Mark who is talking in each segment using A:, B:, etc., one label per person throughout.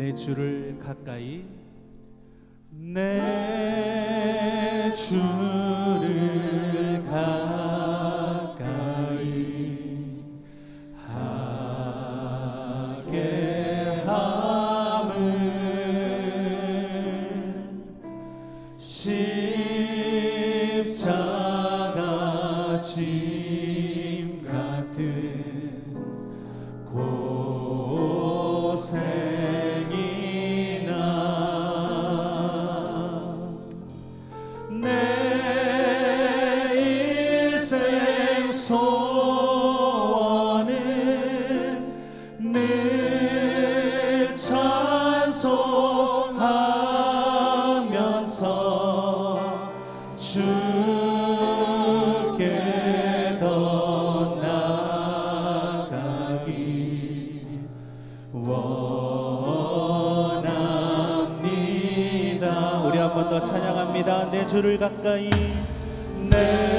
A: 내 주를 가까이. 내 주를 주를 가까이 내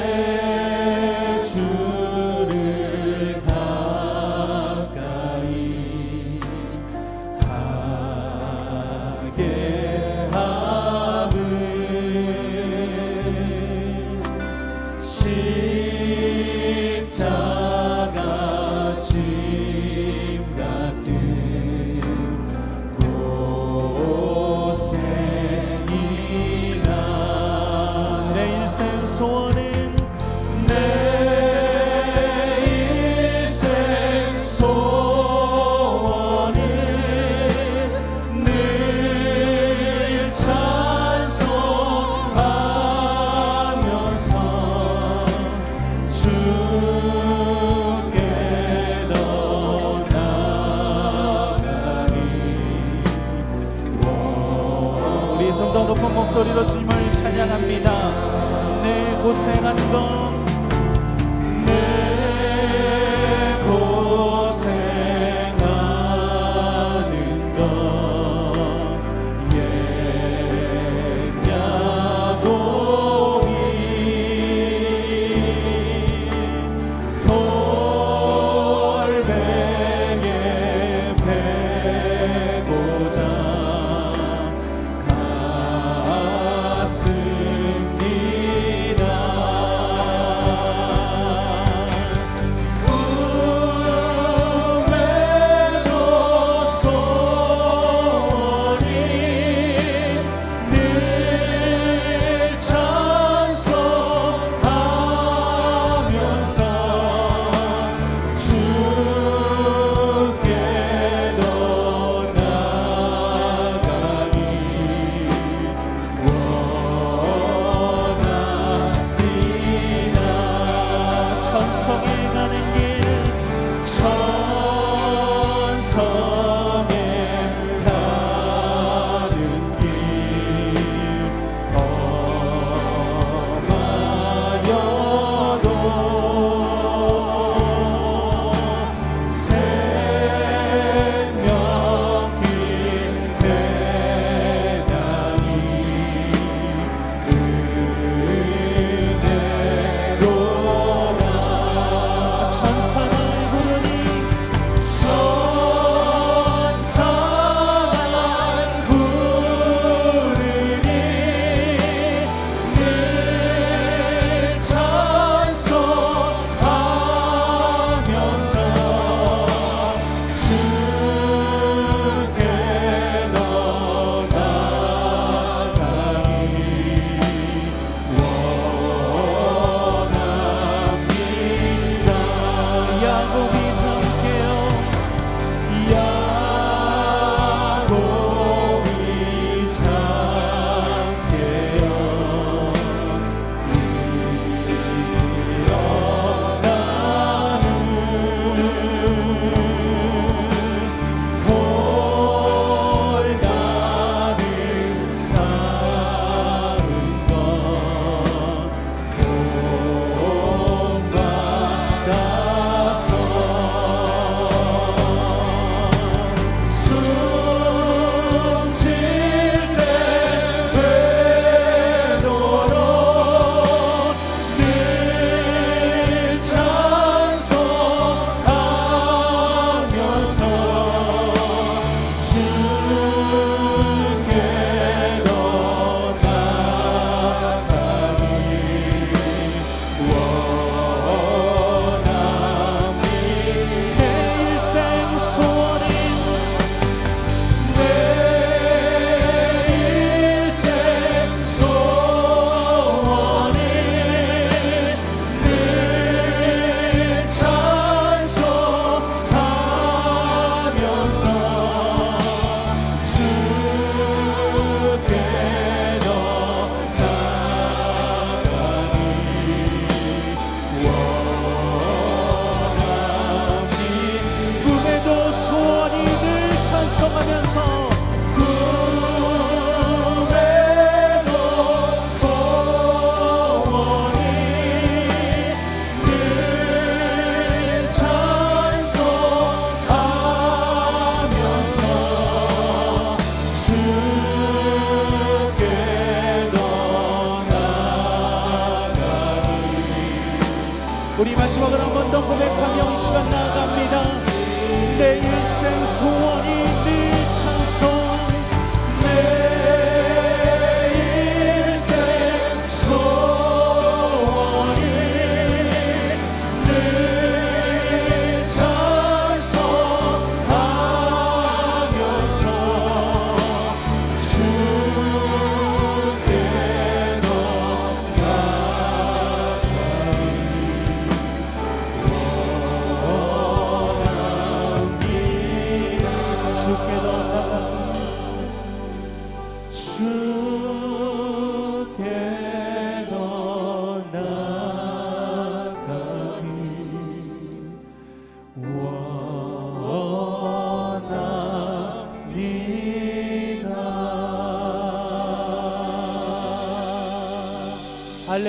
A: 내 일생 소원이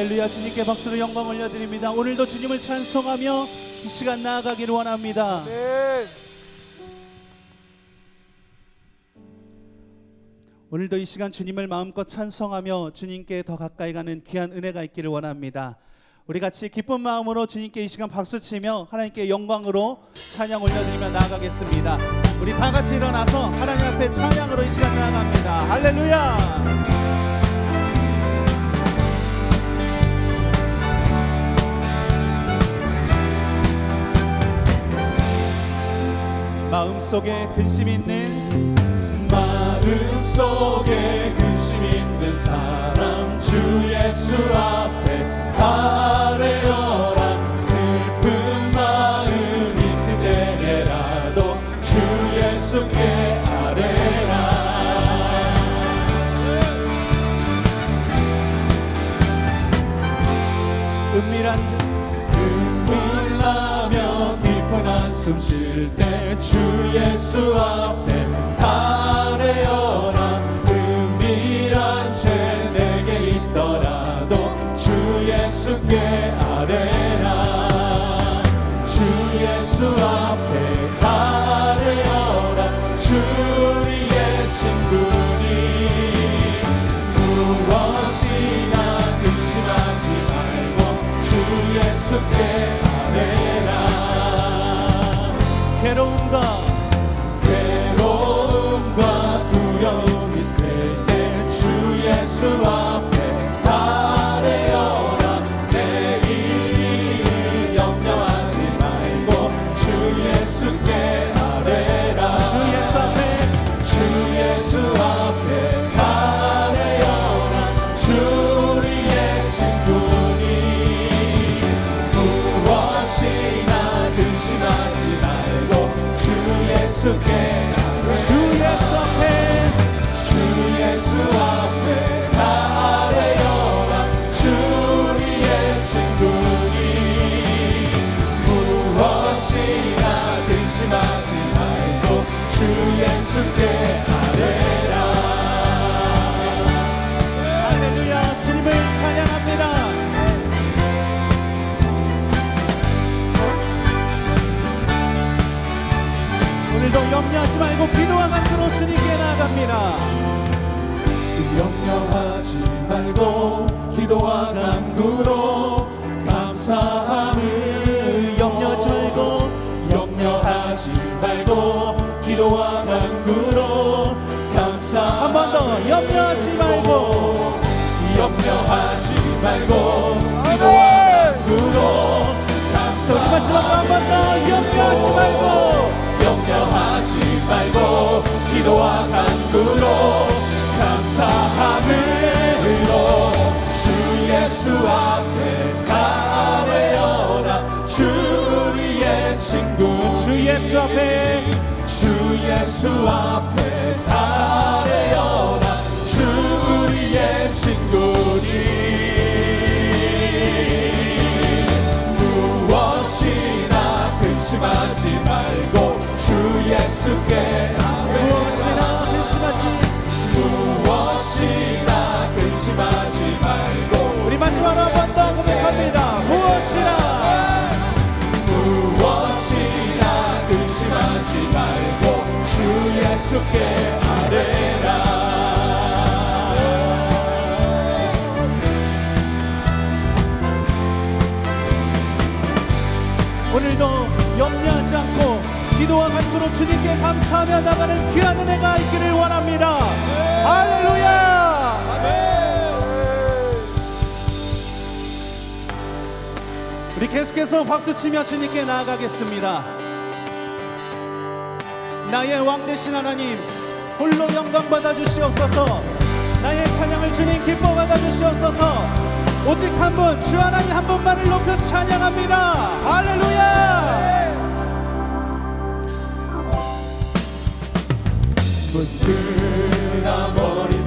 B: 할렐루야 주님께 박수로 영광 올려드립니다. 오늘도 주님을 찬송하며 이 시간 나아가기를 원합니다. 오늘도 이 시간 주님을 마음껏 찬송하며 주님께 더 가까이 가는 귀한 은혜가 있기를 원합니다. 우리 같이 기쁜 마음으로 주님께 이 시간 박수치며 하나님께 영광으로 찬양 올려드리며 나아가겠습니다. 우리 다 같이 일어나서 하나님 앞에 찬양으로 이 시간 나아갑니다. 할렐루야! 마음속에 근심 있는
A: 마음속에 근심 있는 사람 주 예수 앞에 아뢰어라. 슬픈 마음 있을 때에라도 주 예수께 아뢰라.
B: 은밀한 자
A: 눈물나며 깊은 한 숨쉴 때 주 예수 앞에 아
B: 오늘도 염려하지 말고 기도와 간구로 주님께 나아갑니다.
A: 염려하지 말고 기도와 간구로
B: 염려하지 말고.
A: 염려하지 말고. 기도와 간구로. 감사
B: 마지막으로 한번 더 염려하지 말고.
A: 염려하지 말고. 기도와 간구로. 감사함으로. 주 예수 앞에 가래어라. 주 우리의 친구.
B: 주 예수 앞에.
A: 주 예수 앞에 가래어라 주 우리의 친구니
B: 기도와 간구로 주님께 감사하며 나가는 귀한 은혜가 있기를 원합니다. 네. 할렐루야! 아멘. 우리 계속해서 박수치며 주님께 나아가겠습니다. 나의 왕 대신 하나님, 홀로 영광 받아 주시옵소서. 나의 찬양을 주님 기뻐 받아 주시옵소서. 오직 한 분, 주 하나님 한 분만을 높여 찬양합니다. 할렐루야!
A: 그 높으신 아버지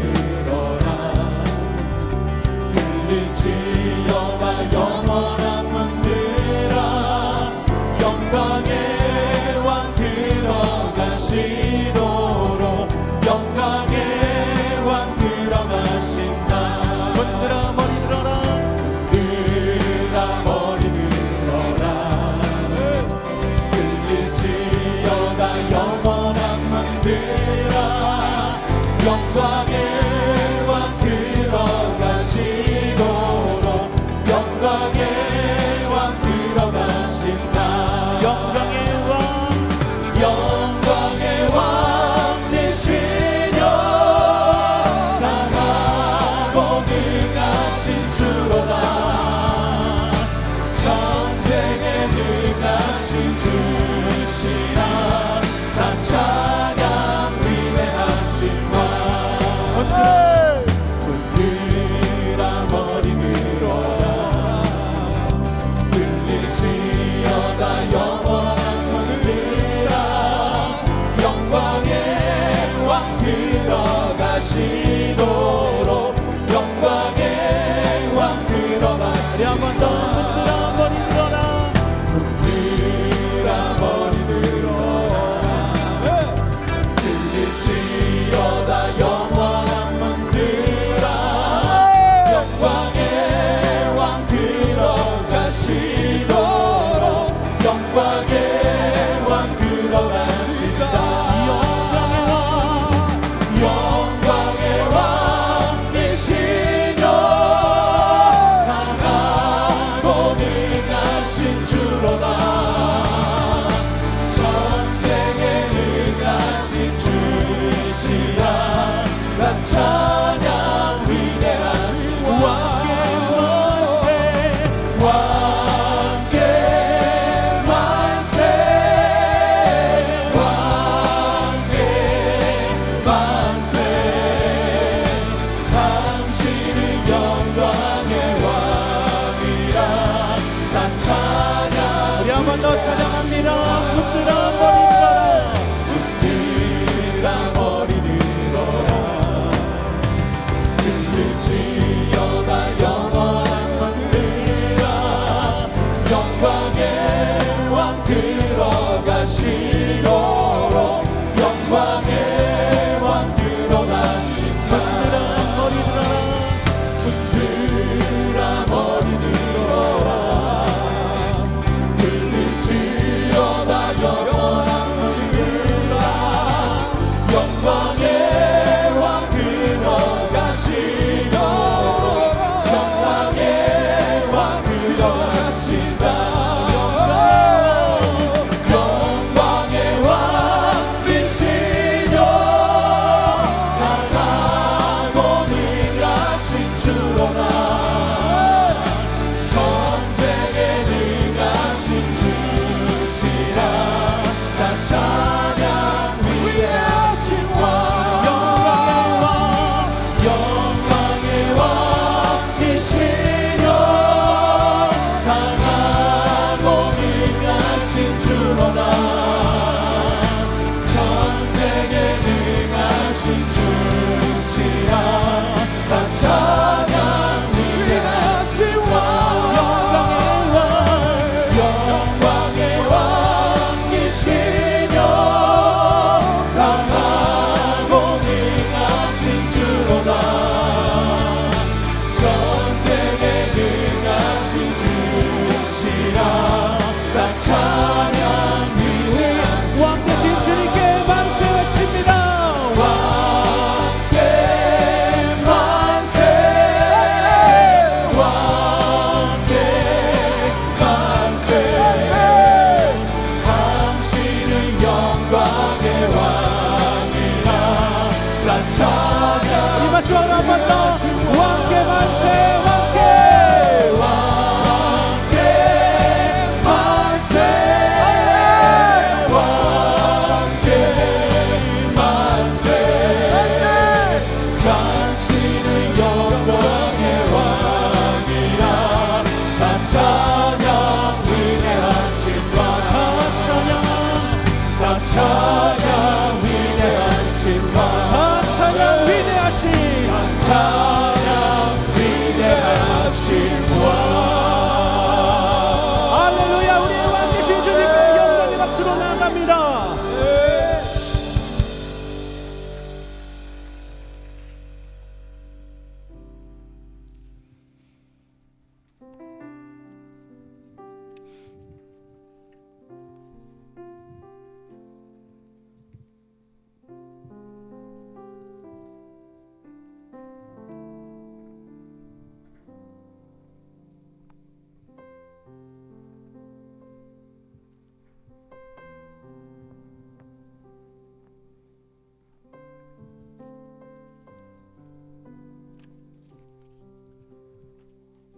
A: 영원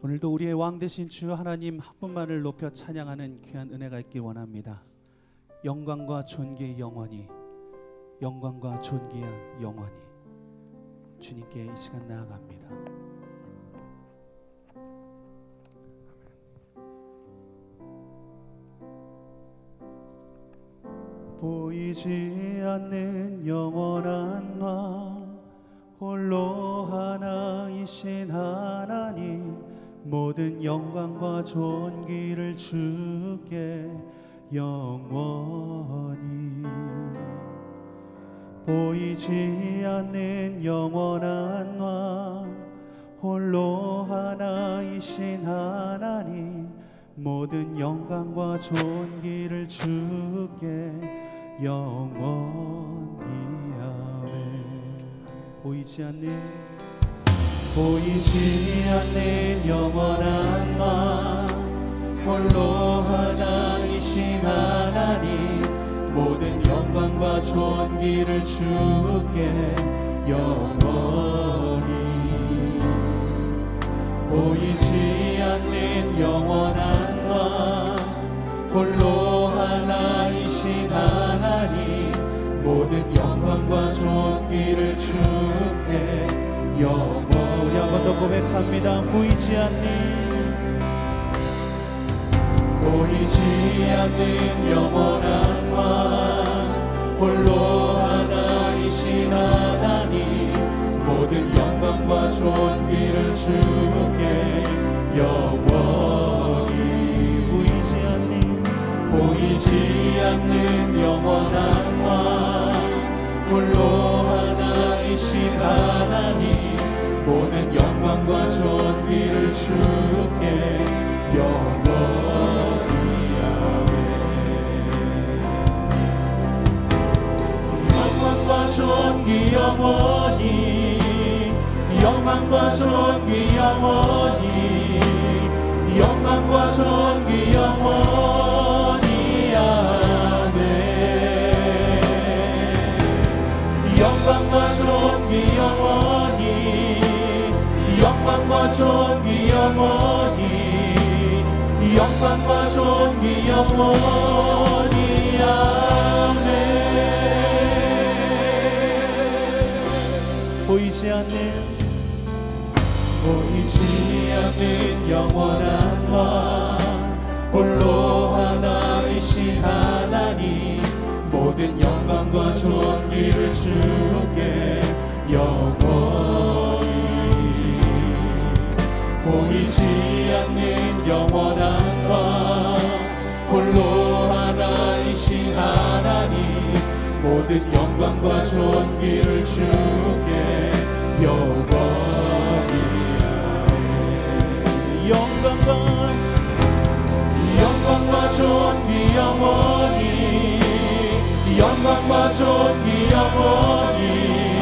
A: 오늘도 우리의 왕 되신 주 하나님 한 분만을 높여 찬양하는 귀한 은혜가 있길 원합니다. 영광과 존귀 영원히 영광과 존귀야 영원히 주님께 이 시간 나아갑니다. 보이지 않는 영원한 왕 홀로 모든 영광과 존귀를 주께 영원히. 보이지 않는 영원한 왕 홀로 하나이신 하나님 모든 영광과 존귀를 주께 영원히. 아멘. 보이지 않는 보이지 않는 영원한 왕 홀로 하나이신 하나님 모든 영광과 존귀를 주께 영원히. 보이지 않는 영원 다 보이지 않는 보이지 않는 영원한 왕 홀로 하나이신 하나님 모든 영광과 존귀를 주께 영원히. 보이지 않는 보이지 않는 영원한 왕 홀로 하나이신 하나님 모든 영광과 존귀를 주께 영원히 영광과 존귀 영원히 영광과 존귀 영원히 영광과 존귀 영원히 아멘 영광과 존귀 존귀 영원히 영광과 존귀 영원히. 아멘. 보이지 않는 보이지 않는 영원한 왕 홀로 하나이신 하나님 모든 영광과 존귀를 영 보이지 않는 영원한 왕 홀로 하나이신 하나님 모든 영광과 존귀를 주께 영원히. 영광과 영광과 존귀 영원히. 영광과 존귀 영원히.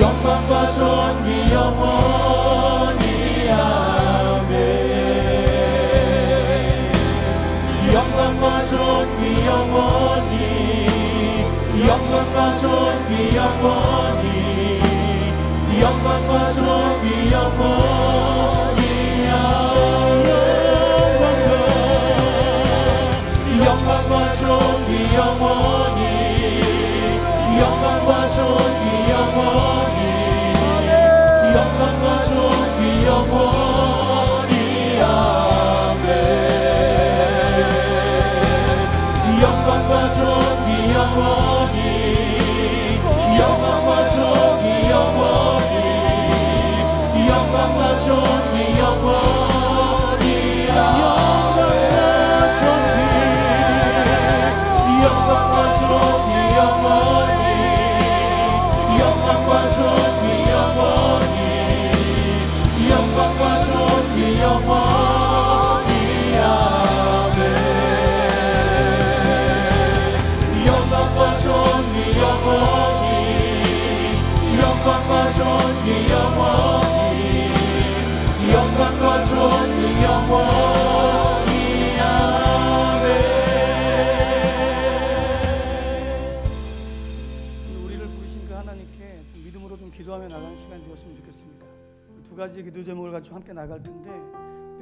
A: 영광과 존귀 영원히 영광과 존귀 영원히. 영광과 존귀 영원히. 영광과 존귀 영원이 영원히 영광과
C: 그 함께 나갈 텐데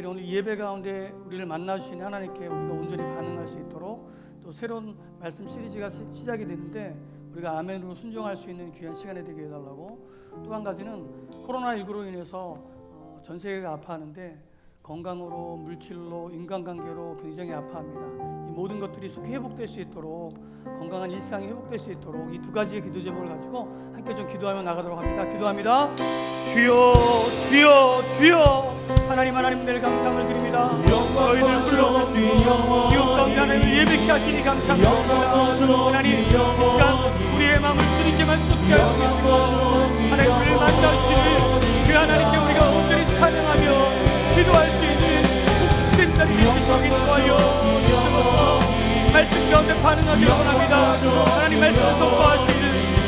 C: 오늘 예배 가운데 우리를 만나 주신 하나님께 우리가 온전히 반응할 수 있도록 또 새로운 말씀 시리즈가 시- 시작이 되는데 우리가 아멘으로 순종할 수 있는 귀한 시간이 되게 해달라고 또 한 가지는 코로나 19로 인해서 어, 전 세계가 아파하는데 건강으로 물질로 인간관계로 굉장히 아파합니다. 이 모든 것들이 속히 회복될 수 있도록 건강한 일상이 회복될 수 있도록 이 두 가지의 기도 제목을 가지고 함께 좀 기도하며 나가도록 합니다. 기도합니다. 주여, 주여, 주여. 하나님 하나님 늘 감사함을 드립니다.
A: 존귀 영원히
C: 이웃 가운데 하나님을 예배케 하시니 감사합니다. 하나님 이 시간 우리의 마음을 주님께만 쏟게
A: 영광과 존귀
C: 하나님을 만나시니 그 하나님께 우리가 온전히 찬양하며 기도할 수 있는 자리 되시고 기도하여 주옵소서. 말씀 가운데 반응하기 원합니다 하나님 말씀을 선포하시는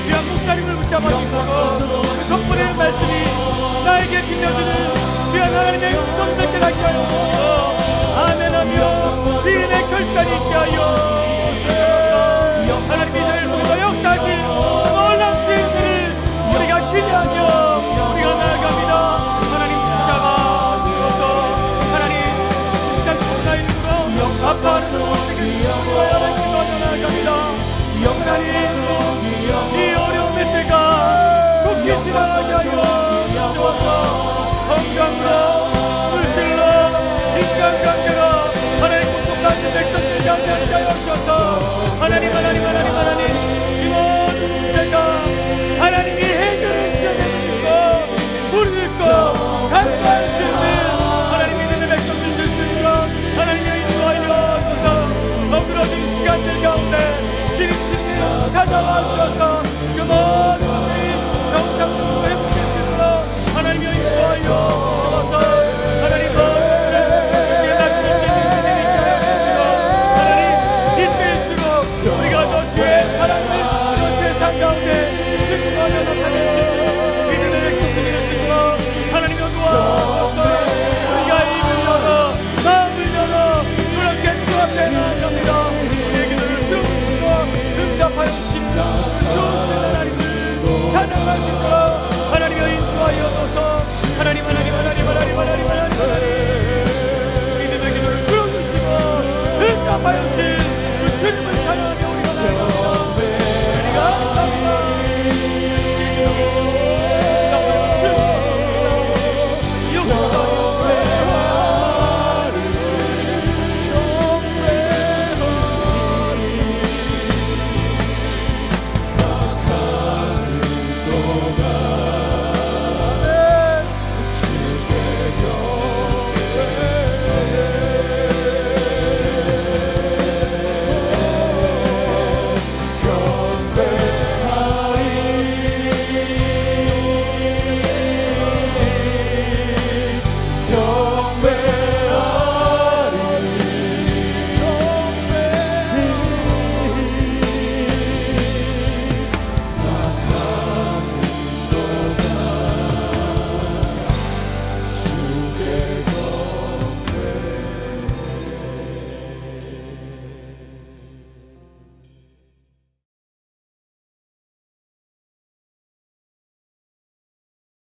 C: 귀한 목사님을 붙잡아 주시고 그 성분의 말씀이 나에게 들려주는 귀한 하나님의 음성 듣게 하게 하여. 아멘하며 믿음의 결단이 있게 하여. 하나님 이들을 보면서 역사하실 주셔서. 하나님 하나님 하나님 하나님. 이 모든 문제가 하나님이 해결을 시작해 주시고 우리들과 간과할 수 있는 하나님 믿음의 백성들 될 수 있도록 하나님의 인도하여 주셔서. 어그러진 시간들 가운데 기름진님 찾아와 주셔서 그 모든 것들이 정상적으로